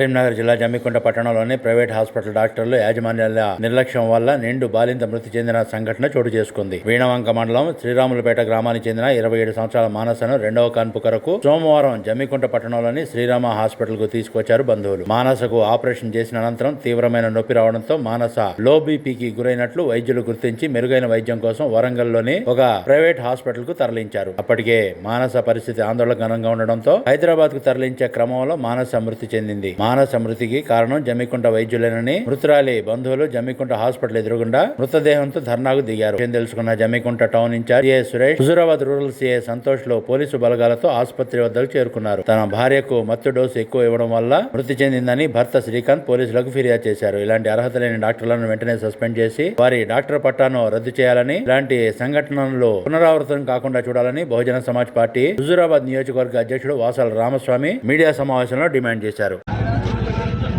కరీంనగర్ జిల్లా జమ్మికుంట పట్టణంలోని private hospital డాక్టర్లు యాజమాన్యాల నిర్లక్ష్యం వల్ల నిండు బాలింత మృతి చెందిన సంఘటన చోటు చేసుకుంది. వీణవంక మండలం శ్రీరాములపేట గ్రామానికి చెందిన ఇరవై ఏడు సంవత్సరాల మానసను రెండవ కాన్పు కొరకు సోమవారం జమ్మికుంట పట్టణంలోని శ్రీరామ హాస్పిటల్కు తీసుకొచ్చారు బంధువులు. మానసకు ఆపరేషన్ చేసిన అనంతరం తీవ్రమైన నొప్పి రావడంతో మానస లో బీపీకి గురైనట్లు వైద్యులు గుర్తించి మెరుగైన వైద్యం కోసం వరంగల్లోని ఒక ప్రైవేట్ హాస్పిటల్కు తరలించారు. అప్పటికే మానస పరిస్థితి ఆందోళనకరంగా ఉండడంతో హైదరాబాద్కు తరలించే క్రమంలో మానస మృతి చెందింది. మానస మృతికి కారణం జమ్మికుంట వైద్యులేనని మృతురాలి బంధువులు జమ్మికుంట హాస్పిటల్ ఎదురుగుండా మృతదేహంతో ధర్నాకు దిగారు. విషయం తెలుసుకున్న Jammikunta town incharge A Suresh Huzurabad rural CI సంతోష్లో పోలీసు బలగాలతో ఆసుపత్రి వద్దకు చేరుకున్నారు. తన భార్యకు మత్తు డోసు ఎక్కువ ఇవ్వడం వల్ల మృతి చెందిందని భర్త శ్రీకాంత్ పోలీసులకు ఫిర్యాదు చేశారు. ఇలాంటి అర్హత లేని డాక్టర్లను వెంటనే సస్పెండ్ చేసి వారి డాక్టర్ పట్టాను రద్దు చేయాలని ఇలాంటి సంఘటనలు పునరావృతం కాకుండా చూడాలని బహుజన సమాజ్ పార్టీ హుజురాబాద్ నియోజకవర్గ అధ్యక్షుడు వాసాల రామస్వామి మీడియా సమావేశంలో డిమాండ్ చేశారు.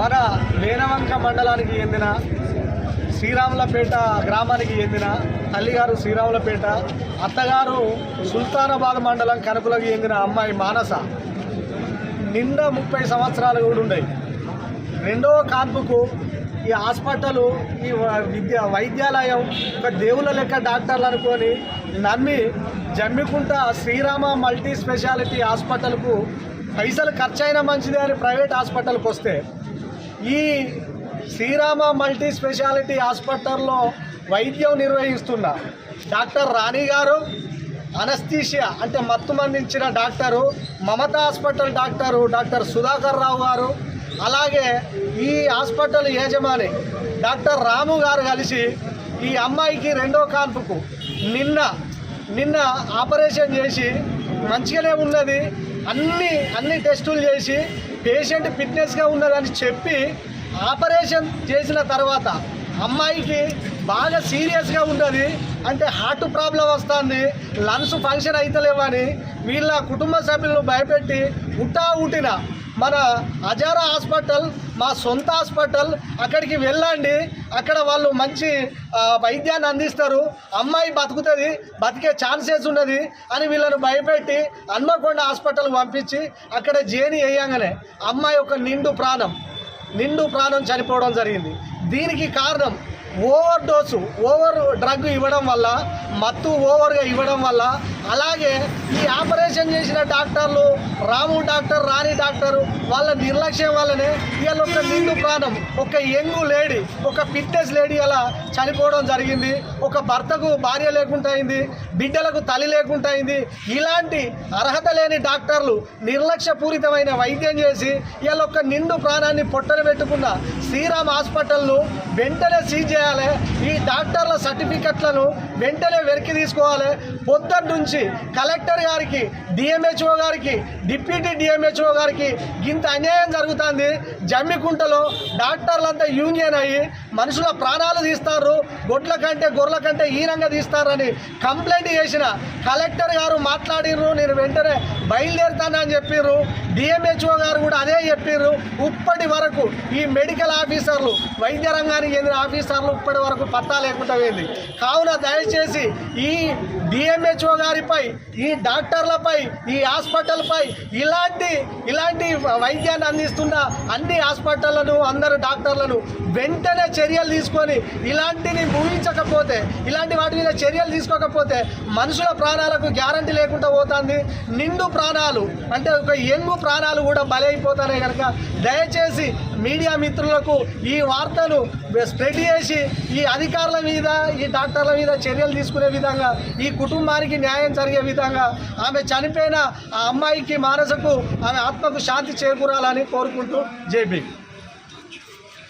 మన వేనవంక మండలానికి చెందిన శ్రీరాములపేట గ్రామానికి చెందిన తల్లిగారు శ్రీరాములపేట అత్తగారు సుల్తానాబాద్ మండలం కనుపులకు చెందిన అమ్మాయి మానస. నిండా ముప్పై సంవత్సరాలు కూడా ఉన్నాయి. రెండవ కాన్పుకు ఈ హాస్పిటల్ ఈ విద్య వైద్యాలయం ఒక దేవుళ్ళ లెక్క డాక్టర్లు అనుకొని నమ్మి జమ్మికుంట శ్రీరామ మల్టీ స్పెషాలిటీ హాస్పిటల్కు పైసలు ఖర్చైనా మంచిదే అని ప్రైవేట్ హాస్పిటల్కి వస్తే ఈ శ్రీరామ మల్టీ స్పెషాలిటీ హాస్పిటల్లో వైద్యం నిర్వహిస్తున్న డాక్టర్ రాణి గారు అనస్థీషియా అంటే మత్తు మందించిన doctor Mamata hospital doctor doctor Sudhakar Rao garu అలాగే ఈ హాస్పిటల్ యజమాని డాక్టర్ రాము గారు కలిసి ఈ అమ్మాయికి రెండో కాన్పుకు నిన్న నిన్న ఆపరేషన్ చేసి మంచిగానే ఉన్నది. అన్ని అన్ని టెస్టులు చేసి పేషెంట్ ఫిట్నెస్గా ఉన్నదని చెప్పి ఆపరేషన్ చేసిన తర్వాత అమ్మాయికి బాగా సీరియస్గా ఉన్నది. అంటే హార్ట్ ప్రాబ్లం వస్తుంది లంగ్స్ ఫంక్షన్ అవుతలేవని వీళ్ళ కుటుంబ సభ్యులను భయపెట్టి ఉట్టా ఉట్టిన మన అజారా హాస్పిటల్ మా సొంత హాస్పిటల్ అక్కడికి వెళ్ళండి. అక్కడ వాళ్ళు మంచి వైద్యాన్ని అందిస్తారు. అమ్మాయి బతుకుతుంది బతికే ఛాన్సెస్ ఉన్నది అని వీళ్ళను భయపెట్టి హన్మకొండ హాస్పిటల్కి పంపించి అక్కడ జేని వేయంగానే అమ్మాయి ఒక నిండు ప్రాణం నిండు ప్రాణం చనిపోవడం జరిగింది. దీనికి కారణం ఓవర్ డోసు ఓవర్ డ్రగ్ ఇవ్వడం వల్ల మత్తు ఓవర్గా ఇవ్వడం వల్ల అలాగే ఈ ఆపరేషన్ చేసిన డాక్టర్లు రాము డాక్టర్ రాణి డాక్టర్ వాళ్ళ నిర్లక్ష్యం వల్లనే ఇవాళ ఒక నిండు ప్రాణం ఒక యంగ్ లేడీ ఒక ఫిట్నెస్ లేడీ అలా చనిపోవడం జరిగింది. ఒక భర్తకు భార్య లేకుండా అయింది బిడ్డలకు తల్లి లేకుండా అయింది. ఇలాంటి అర్హత లేని డాక్టర్లు నిర్లక్ష్యపూరితమైన వైద్యం చేసి ఇవాళ ఒక నిండు ప్రాణాన్ని పొట్టన పెట్టుకున్న శ్రీరామ్ హాస్పిటల్ను వెంటనే సీజ్ చేయాలి. ఈ డాక్టర్ల సర్టిఫికెట్లను వెంటనే వెనక్కి తీసుకోవాలి. పొద్దున్న నుంచి కలెక్టర్ గారికి డిఎంహెచ్ఓ గారికి డిప్యూటీ డిఎంహెచ్ఓ గారికి ఇంత అన్యాయం జరుగుతుంది. జమ్మికుంటలో డాక్టర్లంతా యూనియన్ అయ్యి మనుషుల ప్రాణాలు తీస్తారు. గొడ్ల కంటే గొర్రెల కంటే హీనంగా తీస్తారని కంప్లైంట్ చేసిన కలెక్టర్ గారు మాట్లాడిర్రు. నేను వెంటనే బయలుదేరుతానని చెప్పిర్రు. డిఎంహెచ్ఓ గారు కూడా అదే చెప్పిర్రు. ఇప్పటి వరకు ఈ మెడికల్ ఆఫీసర్లు వైద్య రంగానికి చెందిన ఆఫీసర్లు ఇప్పటి వరకు పత్తా లేకుండా పోయింది. కావున దయచేసి ఈ డిఎంహెచ్ఓ గారిపై ఈ డాక్టర్లపై ఈ హాస్పిటల్పై ఇలాంటి ఇలాంటి వైద్యాన్ని అందిస్తున్న అన్ని హాస్పిటళ్ళను అందరు డాక్టర్లను వెంటనే చర్యలు తీసుకొని ఇలాంటిని ఊహించకపోతే ఇలాంటి వాటి మీద చర్యలు తీసుకోకపోతే మనుషుల ప్రాణాలకు గ్యారంటీ లేకుండా పోతుంది. నిండు ప్రాణాలు అంటే ఒక ఎంగు ప్రాణాలు కూడా బలైపోతున్నాయి కనుక దయచేసి మీడియా మిత్రులకు ఈ వార్తను స్ప్రెడ్ చేసి ఈ అధికారుల మీద ఈ డాక్టర్ల మీద చర్యలు తీసుకునే విధంగా ఈ కుటుంబానికి న్యాయం జరిగే విధంగా ఆమె చనిపోయిన ఆ అమ్మాయికి మానసకు ఆమె ఆత్మకు శాంతి చేకూరాలని కోరుకుంటూ జేపీ